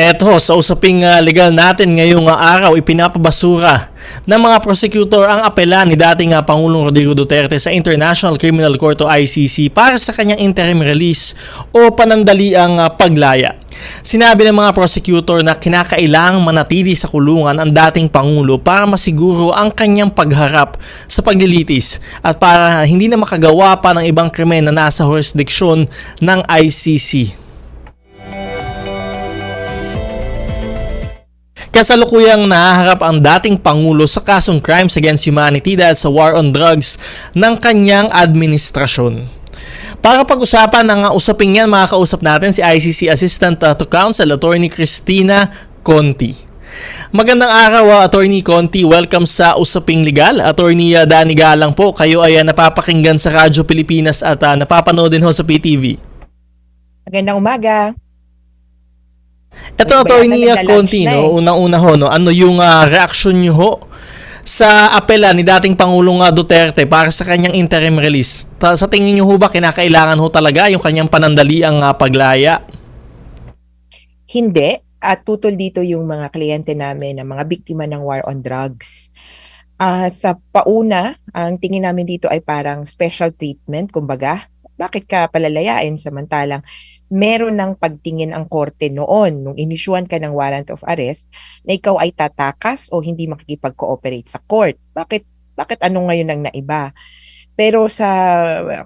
Eto, sa usaping ah, legal natin ngayong ah, araw, ipinapabasura ng mga prosecutor ang apela ni dating ah, Pangulong Rodrigo Duterte sa International Criminal Court o ICC para sa kanyang interim release o panandaliang ah, paglaya. Sinabi ng mga prosecutor na kinakailangang manatili sa kulungan ang dating Pangulo para masiguro ang kanyang pagharap sa paglilitis at para hindi na makagawa pa ng ibang krimen na nasa jurisdiksyon ng ICC. Kasalukuyang nahaharap ang dating Pangulo sa kasong Crimes Against Humanity dahil sa war on drugs ng kanyang administrasyon. Para pag-usapan ang usaping yan, makakausap natin si ICC Assistant uh, to Counsel, Attorney Christina Conti. Magandang araw, uh, Attorney Conti. Welcome sa Usaping Legal. Attorney uh, Danny Galang po. Kayo ay uh, napapakinggan sa Radyo Pilipinas at uh, napapanood din ho sa PTV. Magandang umaga. Ito, Ano ba yan? Attorney uh, Nagla-lunch Conti, na no? eh. unang-una ho, no? ano yung uh, reaction nyo ho sa apela ni dating Pangulong uh, Duterte para sa kanyang interim release? Ta- sa tingin nyo ho ba kinakailangan ho talaga yung kanyang panandaliang uh, paglaya? Hindi. At tutol dito yung mga kliyente namin na mga biktima ng war on drugs. Ah, sa pauna, ang tingin namin dito ay parang special treatment, kumbaga. Bakit ka palalayain samantalang meron ng pagtingin ang korte noon nung inisyuan ka ng warrant of arrest na ikaw ay tatakas o hindi makikipag-cooperate sa court. Bakit bakit ano ngayon ang naiba? Pero sa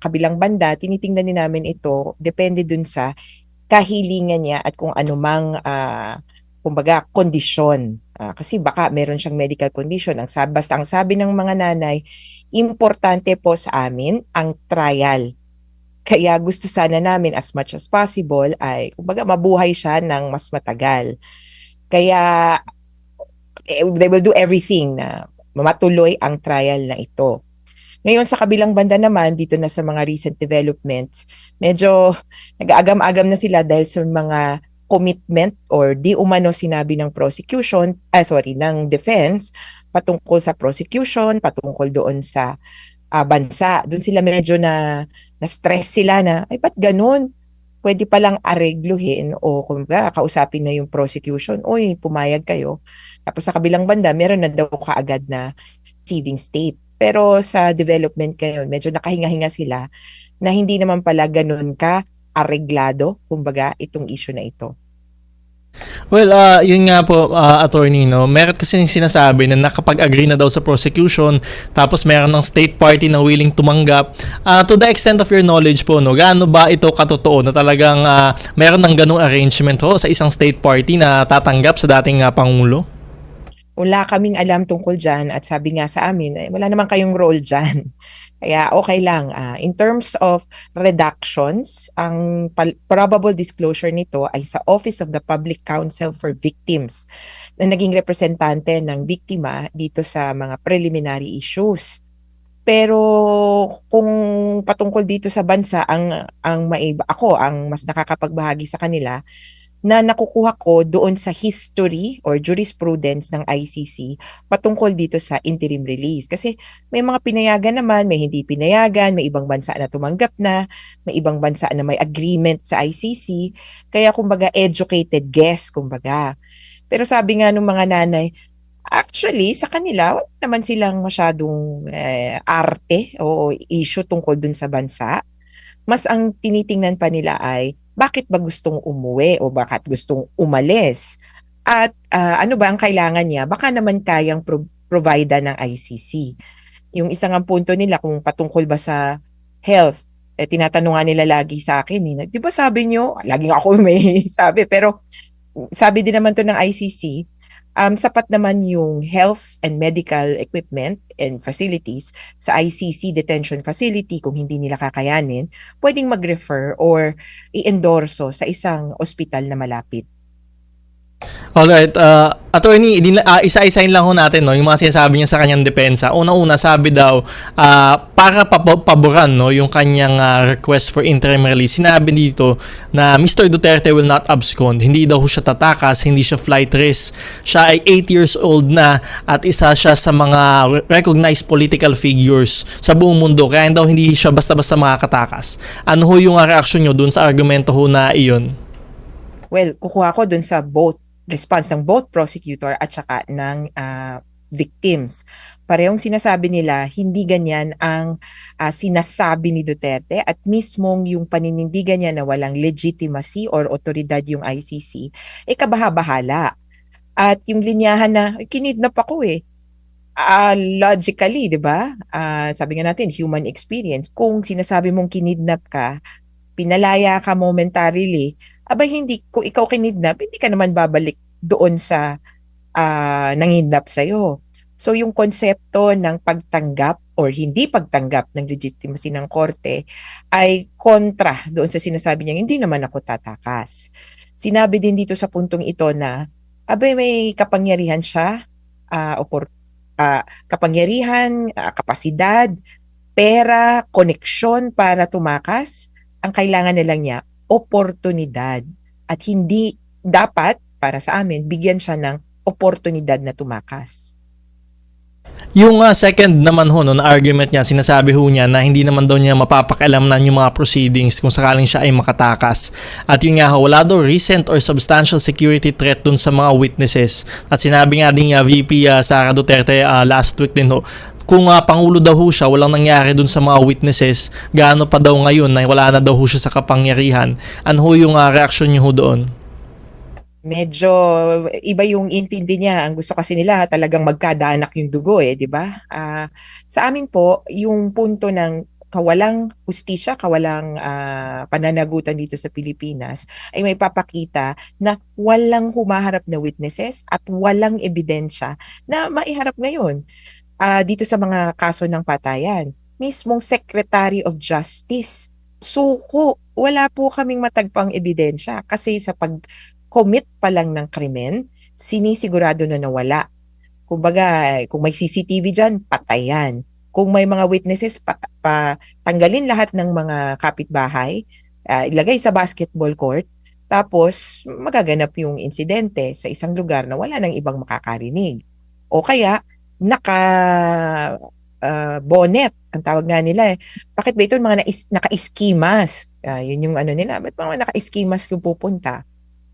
kabilang banda, tinitingnan din namin ito depende dun sa kahilingan niya at kung anumang ah, kumbaga kondisyon. Ah, kasi baka meron siyang medical condition. Ang sabi, basta ang sabi ng mga nanay, importante po sa amin ang trial. Kaya gusto sana namin as much as possible ay kumbaga mabuhay siya ng mas matagal. Kaya eh, they will do everything na matuloy ang trial na ito. Ngayon sa kabilang banda naman, dito na sa mga recent developments, medyo nag-aagam-agam na sila dahil sa mga commitment or di umano sinabi ng prosecution, ah sorry, ng defense patungkol sa prosecution, patungkol doon sa ah, bansa. Doon sila medyo na na-stress sila na, ay ba't ganun? Pwede palang aregluhin o kumbaga kausapin na yung prosecution, uy, pumayag kayo. Tapos sa kabilang banda, meron na daw kaagad na receiving state. Pero sa development ngayon, medyo nakahinga-hinga sila na hindi naman pala ganun ka areglado, kumbaga, itong issue na ito. Well, ah, yun nga po, ah, attorney, no? Meron kasi sinasabi na nakapag-agree na daw sa prosecution, tapos meron ng state party na willing tumanggap. Ah, to the extent of your knowledge po, no? Gaano ba ito katotoo na talagang ah, meron ng ganung arrangement ho sa isang state party na tatanggap sa dating ah, Pangulo? Wala kaming alam tungkol dyan at sabi nga sa amin, eh, wala naman kayong role dyan. Kaya okay lang. Ah, in terms of reductions, ang probable disclosure nito ay sa Office of the Public Counsel for Victims na naging representante ng biktima dito sa mga preliminary issues. Pero kung patungkol dito sa bansa, ang ang maiba ako ang mas nakakapagbahagi sa kanila na nakukuha ko doon sa history or jurisprudence ng ICC patungkol dito sa interim release. Kasi may mga pinayagan naman, may hindi pinayagan, may ibang bansa na tumanggap na, may ibang bansa na may agreement sa ICC. Kaya kumbaga educated guess, kumbaga. Pero sabi nga ng mga nanay, actually sa kanila, wala naman silang masyadong eh, arte o issue tungkol dun sa bansa. Mas ang tinitingnan pa nila ay bakit ba gustong umuwi o bakit gustong umalis? At ah, ano ba ang kailangan niya? Baka naman kayang pro- provide ng ICC. Yung isang ang punto nila kung patungkol ba sa health, eh, tinatanong nga nila lagi sa akin, eh, di ba sabi nyo, laging ako may sabi, pero sabi din naman to ng ICC, um, sapat naman yung health and medical equipment and facilities sa ICC detention facility kung hindi nila kakayanin, pwedeng mag-refer or i-endorso sa isang ospital na malapit. Alright, uh, attorney, uh, isa-isahin lang ho natin no, yung mga sinasabi niya sa kanyang depensa. Una-una, sabi daw, uh, para paboran no, yung kanyang uh, request for interim release, sinabi dito na Mr. Duterte will not abscond. Hindi daw siya tatakas, hindi siya flight risk. Siya ay 8 years old na at isa siya sa mga re- recognized political figures sa buong mundo. Kaya daw hindi siya basta-basta makakatakas. Ano ho yung reaction nyo dun sa argumento ho na iyon? Well, kukuha ko dun sa both response ng both prosecutor at saka ng ah, victims. Parehong sinasabi nila, hindi ganyan ang ah, sinasabi ni Duterte at mismong yung paninindigan niya na walang legitimacy or otoridad yung ICC, eh kabaha-bahala. At yung linyahan na, "Ay, kinidnap ako eh. Ah, logically, di ba? Ah, sabi nga natin, human experience. Kung sinasabi mong kinidnap ka, pinalaya ka momentarily, abay hindi, kung ikaw kinidnap, hindi ka naman babalik doon sa ah, nanghidnap sa'yo. So yung konsepto ng pagtanggap or hindi pagtanggap ng legitimacy ng korte ay kontra doon sa sinasabi niya, hindi naman ako tatakas. Sinabi din dito sa puntong ito na, abay may kapangyarihan siya, ah, opor, ah, kapangyarihan, ah, kapasidad, pera, koneksyon para tumakas. Ang kailangan na lang niya, oportunidad. At hindi dapat, para sa amin, bigyan siya ng oportunidad na tumakas. Yung ah, second naman ho, no, na argument niya, sinasabi ho niya na hindi naman daw niya mapapakialamnan yung mga proceedings kung sakaling siya ay makatakas. At yun nga ho, wala daw recent or substantial security threat dun sa mga witnesses. At sinabi nga din niya VP ah, Sara Duterte ah, last week din ho, kung ah, Pangulo daw ho siya, walang nangyari dun sa mga witnesses, gaano pa daw ngayon na wala na daw ho siya sa kapangyarihan. Ano ho yung ah, reaction niyo ho doon? Medyo iba yung intindi niya. Ang gusto kasi nila talagang magkadanak yung dugo eh, di ba? Ah, sa amin po, yung punto ng kawalang hustisya, kawalang ah, pananagutan dito sa Pilipinas ay may papakita na walang humaharap na witnesses at walang ebidensya na maiharap ngayon ah, dito sa mga kaso ng patayan. Mismong Secretary of Justice, suko, wala po kaming matagpang ebidensya kasi sa pag commit pa lang ng krimen, sinisigurado na nawala. Kumbaga, kung may CCTV dyan, patayan. Kung may mga witnesses, pa, pa- tanggalin lahat ng mga kapitbahay, ah, ilagay sa basketball court, tapos magaganap yung insidente sa isang lugar na wala nang ibang makakarinig. O kaya, naka ah, bonnet, ang tawag nga nila eh. Bakit ba ito mga naka-iskimas? Ah, yun yung ano nila. Ba't mga naka-iskimas yung pupunta?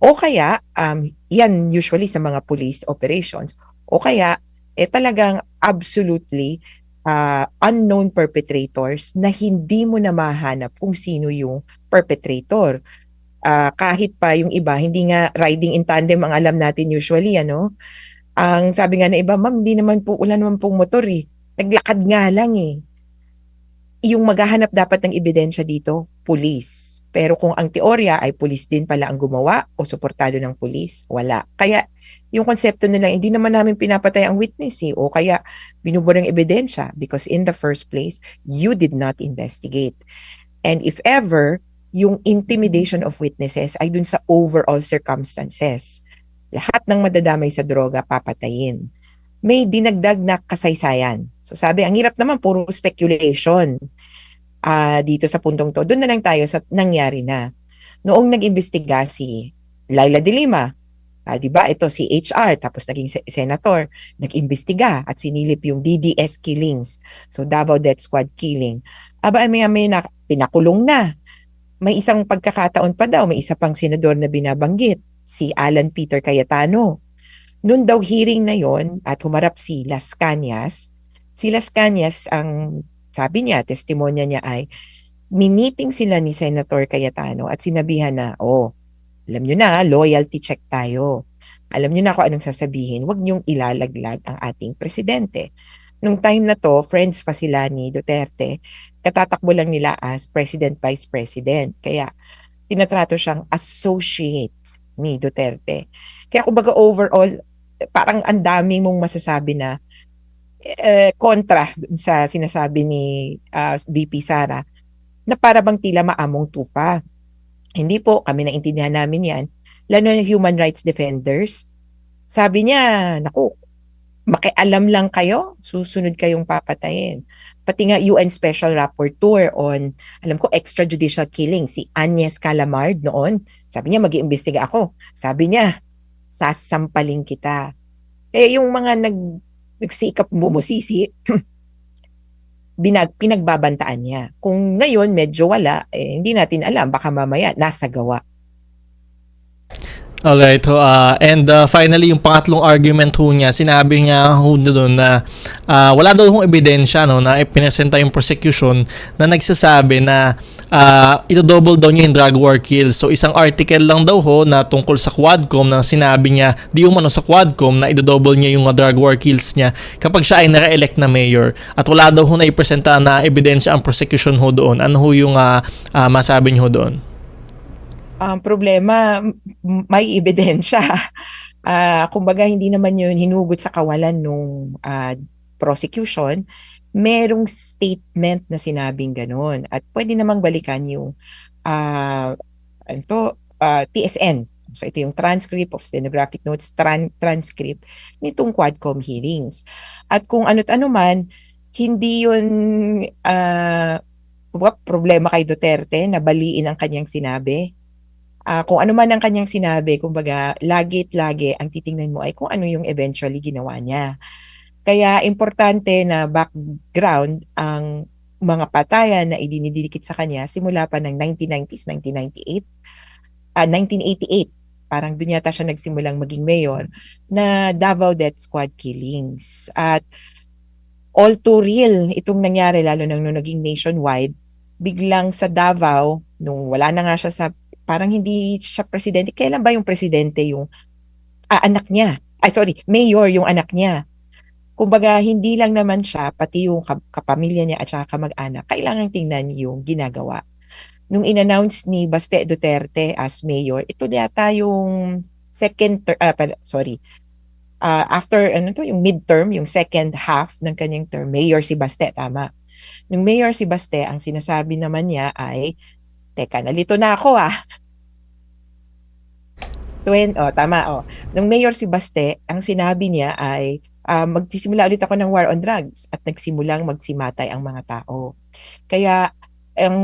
O kaya, um, yan usually sa mga police operations. O kaya, eh talagang absolutely uh, unknown perpetrators na hindi mo na mahanap kung sino yung perpetrator. Ah, kahit pa yung iba, hindi nga riding in tandem ang alam natin usually, ano? Ang sabi nga na iba, ma'am, hindi naman po, wala naman pong motor eh. Naglakad nga lang eh. Yung maghahanap dapat ng ebidensya dito, pulis. Pero kung ang teorya ay pulis din pala ang gumawa o suportado ng pulis, wala. Kaya yung konsepto nila, hindi naman namin pinapatay ang witness eh, o kaya binubura ng ebidensya because in the first place, you did not investigate. And if ever, yung intimidation of witnesses ay dun sa overall circumstances. Lahat ng madadamay sa droga, papatayin. May dinagdag na kasaysayan. So sabi, ang hirap naman, puro speculation ah dito sa puntong to. Doon na lang tayo sa nangyari na. Noong nag-imbestiga si Laila de Lima, ah, di ba ito si HR, tapos naging se- senator, nag-imbestiga at sinilip yung DDS killings. So Davao Death Squad killing. Aba, may, may na, pinakulong na. May isang pagkakataon pa daw, may isa pang senador na binabanggit, si Alan Peter Cayetano. Noon daw hearing na yon at humarap si Las Cañas, si Las Cañas ang sabi niya, testimonya niya ay miniting sila ni Senator Cayetano at sinabihan na, oh, alam nyo na, loyalty check tayo. Alam nyo na kung anong sasabihin, huwag niyong ilalaglag ang ating presidente. Nung time na to, friends pa sila ni Duterte, katatakbo lang nila as President Vice President. Kaya tinatrato siyang associate ni Duterte. Kaya kumbaga overall, parang ang dami mong masasabi na eh, kontra sa sinasabi ni ah, VP Sara na para bang tila maamong tupa. Hindi po, kami naintindihan namin yan. Lalo na human rights defenders. Sabi niya, naku, makialam lang kayo, susunod kayong papatayin. Pati nga UN Special Rapporteur on, alam ko, extrajudicial killing, si Agnes Calamard noon. Sabi niya, mag-iimbestiga ako. Sabi niya, sasampaling kita. Kaya yung mga nag, nagsikap bumusisi, binag, pinagbabantaan niya. Kung ngayon medyo wala, eh, hindi natin alam, baka mamaya nasa gawa. Alright, ho, ah, and ah, finally, yung pangatlong argument ho niya, sinabi niya ho doon na ah, wala daw hong ebidensya no, na ipinesenta yung prosecution na nagsasabi na uh, ito-double daw niya yung drug war kills. So isang article lang daw ho na tungkol sa Quadcom na sinabi niya, di umano sa Quadcom na ito-double niya yung ah, drug war kills niya kapag siya ay nare-elect na mayor. At wala daw ho na ipresenta na ebidensya ang prosecution ho doon. Ano ho yung ah, ah, masabi niyo doon? Ang problema, m- may ebidensya. Ah, kumbaga, hindi naman yun hinugot sa kawalan nung ah, prosecution. Merong statement na sinabing ganun. At pwede namang balikan yung ah, ano to, ah, TSN. So ito yung transcript of stenographic notes, tran- transcript nitong Quadcom hearings. At kung ano't ano man, hindi yun kumbaga, problema kay Duterte na baliin ang kanyang sinabi ah, kung ano man ang kanyang sinabi, kumbaga, lagit lagi ang titingnan mo ay kung ano yung eventually ginawa niya. Kaya importante na background ang mga patayan na idinidikit sa kanya simula pa ng 1990s, 1998, ah 1988. Parang doon yata siya nagsimulang maging mayor na Davao Death Squad killings. At all too real itong nangyari lalo nang nung naging nationwide. Biglang sa Davao, nung wala na nga siya sa parang hindi siya presidente. Kailan ba yung presidente yung ah, anak niya? Ay, sorry, mayor yung anak niya. Kumbaga, hindi lang naman siya, pati yung kap- kapamilya niya at saka kamag-anak, kailangan tingnan yung ginagawa. Nung in-announce ni Baste Duterte as mayor, ito yata yung second ah, pala, sorry, Ah, after, ano to, yung midterm, yung second half ng kanyang term, mayor si Baste, tama. Nung mayor si Baste, ang sinasabi naman niya ay, teka, nalito na ako ah. Twen, oh, tama, oh. Nung mayor si Baste, ang sinabi niya ay, ah, magsisimula ulit ako ng war on drugs at nagsimulang magsimatay ang mga tao. Kaya, ang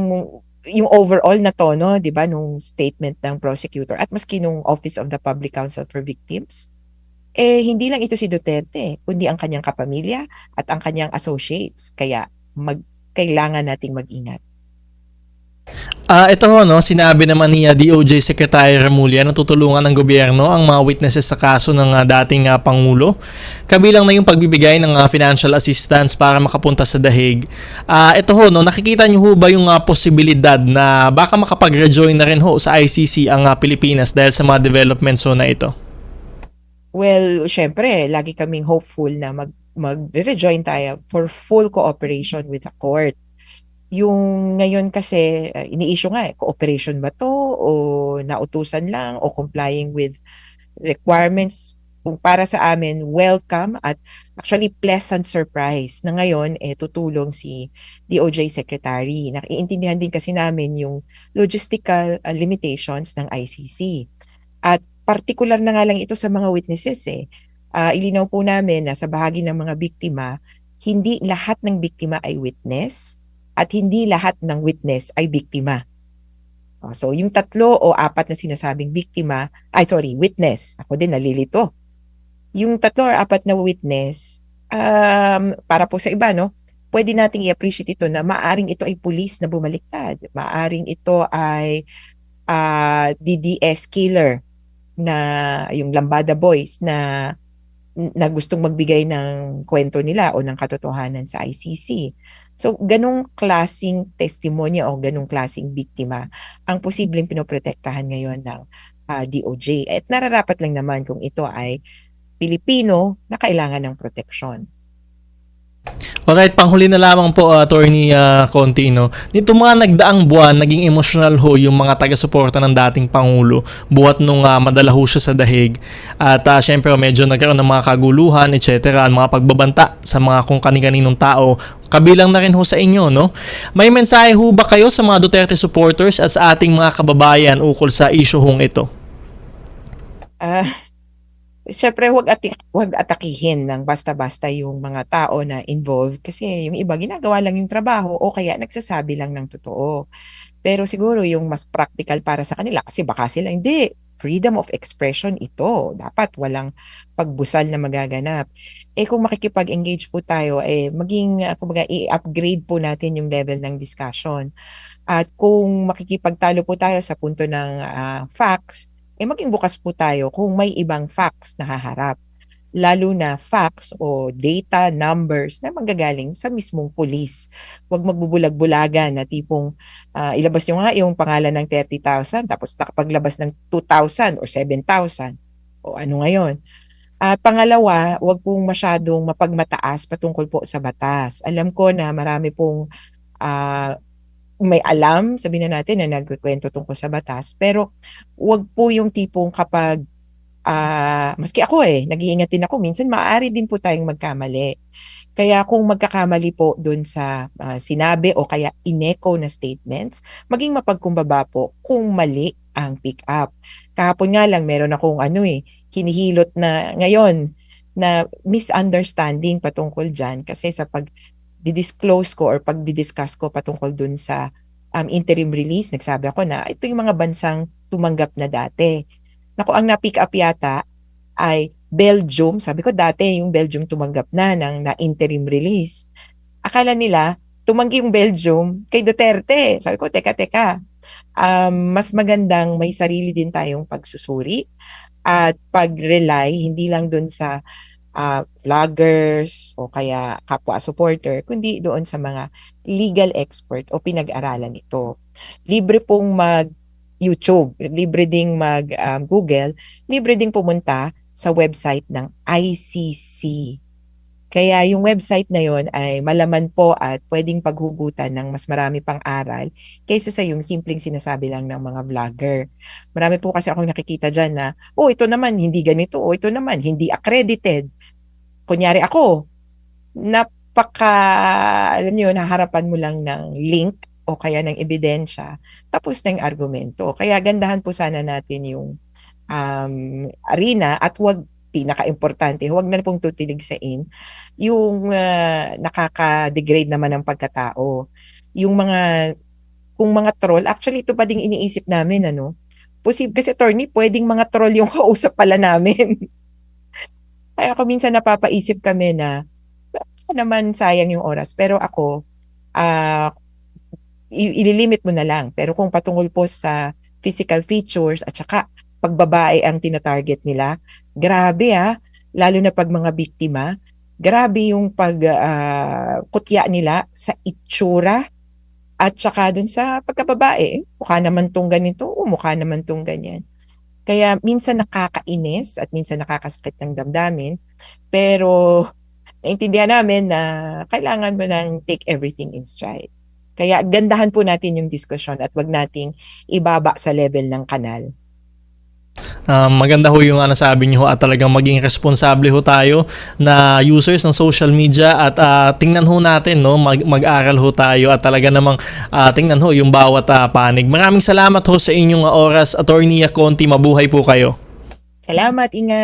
yung overall na tono, 'di ba, nung statement ng prosecutor at maski nung Office of the Public Counsel for Victims, eh hindi lang ito si Duterte, kundi ang kanyang kapamilya at ang kanyang associates. Kaya mag kailangan nating mag-ingat. Ah, ito ho, no, sinabi naman ni ah, DOJ Secretary Remulla na tutulungan ng gobyerno ang mga witnesses sa kaso ng ah, dating ah, Pangulo. Kabilang na yung pagbibigay ng ah, financial assistance para makapunta sa dahig. Ah, ito ho, no, nakikita niyo ho ba yung ah, posibilidad na baka makapag-rejoin na rin ho sa ICC ang ah, Pilipinas dahil sa mga developments ho na ito? Well, syempre, lagi kaming hopeful na mag mag-rejoin tayo for full cooperation with the court. Yung ngayon kasi uh, ini-issue nga eh, cooperation ba to o nautusan lang o complying with requirements kung para sa amin welcome at actually pleasant surprise na ngayon eh tutulong si DOJ Secretary. Nakiintindihan din kasi namin yung logistical uh, limitations ng ICC. At particular na nga lang ito sa mga witnesses eh. Ah, ilinaw po namin na sa bahagi ng mga biktima, hindi lahat ng biktima ay witness at hindi lahat ng witness ay biktima. Ah, so yung tatlo o apat na sinasabing biktima, ay sorry, witness. Ako din nalilito. Yung tatlo or apat na witness, um, para po sa iba, no? Pwede nating i-appreciate ito na maaring ito ay pulis na bumaliktad. Maaring ito ay ah, DDS killer na yung Lambada Boys na na gustong magbigay ng kwento nila o ng katotohanan sa ICC. So, ganong klasing testimonya o ganong klasing biktima ang posibleng pinoprotektahan ngayon ng ah, DOJ. At nararapat lang naman kung ito ay Pilipino na kailangan ng proteksyon. Alright, panghuli na lamang po, uh, Attorney uh, Conti, no? Nito mga nagdaang buwan, naging emotional ho yung mga taga-suporta ng dating Pangulo buhat nung uh, madala ho siya sa dahig. At uh, syempre, medyo nagkaroon ng mga kaguluhan, etc. mga pagbabanta sa mga kung kani-kaninong tao. Kabilang na rin ho sa inyo, no? May mensahe ho ba kayo sa mga Duterte supporters at sa ating mga kababayan ukol sa issue hong ito? Ah, Siyempre, huwag, ati- huwag atakihin ng basta-basta yung mga tao na involved kasi yung iba ginagawa lang yung trabaho o kaya nagsasabi lang ng totoo. Pero siguro yung mas practical para sa kanila kasi baka sila hindi. Freedom of expression ito. Dapat walang pagbusal na magaganap. Eh kung makikipag-engage po tayo, eh maging, uh, kumbaga, i-upgrade po natin yung level ng discussion. At kung makikipagtalo po tayo sa punto ng ah, facts, eh maging bukas po tayo kung may ibang facts na haharap. Lalo na facts o data, numbers na manggagaling sa mismong pulis. Huwag magbubulag-bulagan na tipong ah, ilabas nyo nga yung pangalan ng 30,000 tapos nakapaglabas ng 2,000 or 7,000 o ano ngayon. At pangalawa, huwag pong masyadong mapagmataas patungkol po sa batas. Alam ko na marami pong ah, may alam, sabihin na natin na nagkukwento tungkol sa batas, pero huwag po yung tipong kapag ah, maski ako eh, nag-iingat din ako, minsan maaari din po tayong magkamali. Kaya kung magkakamali po doon sa ah, sinabi o kaya ineko na statements, maging mapagkumbaba po kung mali ang pick up. Kahapon nga lang meron akong ano eh, hinihilot na ngayon na misunderstanding patungkol dyan kasi sa pag disclose ko or pag discuss ko patungkol dun sa um, interim release, nagsabi ako na ito yung mga bansang tumanggap na dati. Naku, ang na-pick up yata ay Belgium. Sabi ko dati yung Belgium tumanggap na ng na interim release. Akala nila tumanggi yung Belgium kay Duterte. Sabi ko, teka, teka. Um, mas magandang may sarili din tayong pagsusuri at pag-rely hindi lang dun sa ah, vloggers o kaya kapwa supporter, kundi doon sa mga legal expert o pinag-aralan ito. Libre pong mag YouTube, libre ding mag um, Google, libre ding pumunta sa website ng ICC. Kaya yung website na yon ay malaman po at pwedeng paghugutan ng mas marami pang aral kaysa sa yung simpleng sinasabi lang ng mga vlogger. Marami po kasi akong nakikita dyan na, oh ito naman hindi ganito, oh ito naman hindi accredited. Kunyari ako, napaka, alam nyo, naharapan mo lang ng link o kaya ng ebidensya, tapos na yung argumento. Kaya gandahan po sana natin yung um, arena at wag pinaka-importante, huwag na pong tutiligsain yung ah, nakaka-degrade naman ng pagkatao. Yung mga, kung mga troll, actually ito pa ding iniisip namin, ano, posible kasi attorney, pwedeng mga troll yung kausap pala namin. Kaya ako minsan napapaisip kami na, naman sayang yung oras. Pero ako, i- ililimit mo na lang. Pero kung patungkol po sa physical features at saka pagbabae ang tinatarget nila, grabe ah, lalo na pag mga biktima, grabe yung pag ah, kutya nila sa itsura at saka dun sa pagkababae. Mukha naman tong ganito, o mukha naman tong ganyan. Kaya minsan nakakainis at minsan nakakasakit ng damdamin, pero naintindihan namin na kailangan mo nang take everything in stride. Kaya gandahan po natin yung diskusyon at wag nating ibaba sa level ng kanal. Um, maganda ho yung ano sabi niyo at talagang maging responsable ho tayo na users ng social media at ah, tingnan ho natin no mag- mag-aral ho tayo at talaga namang ah, tingnan ho yung bawat ah, panig. Maraming salamat ho sa inyong oras Attorney Conti mabuhay po kayo. Salamat, ingat!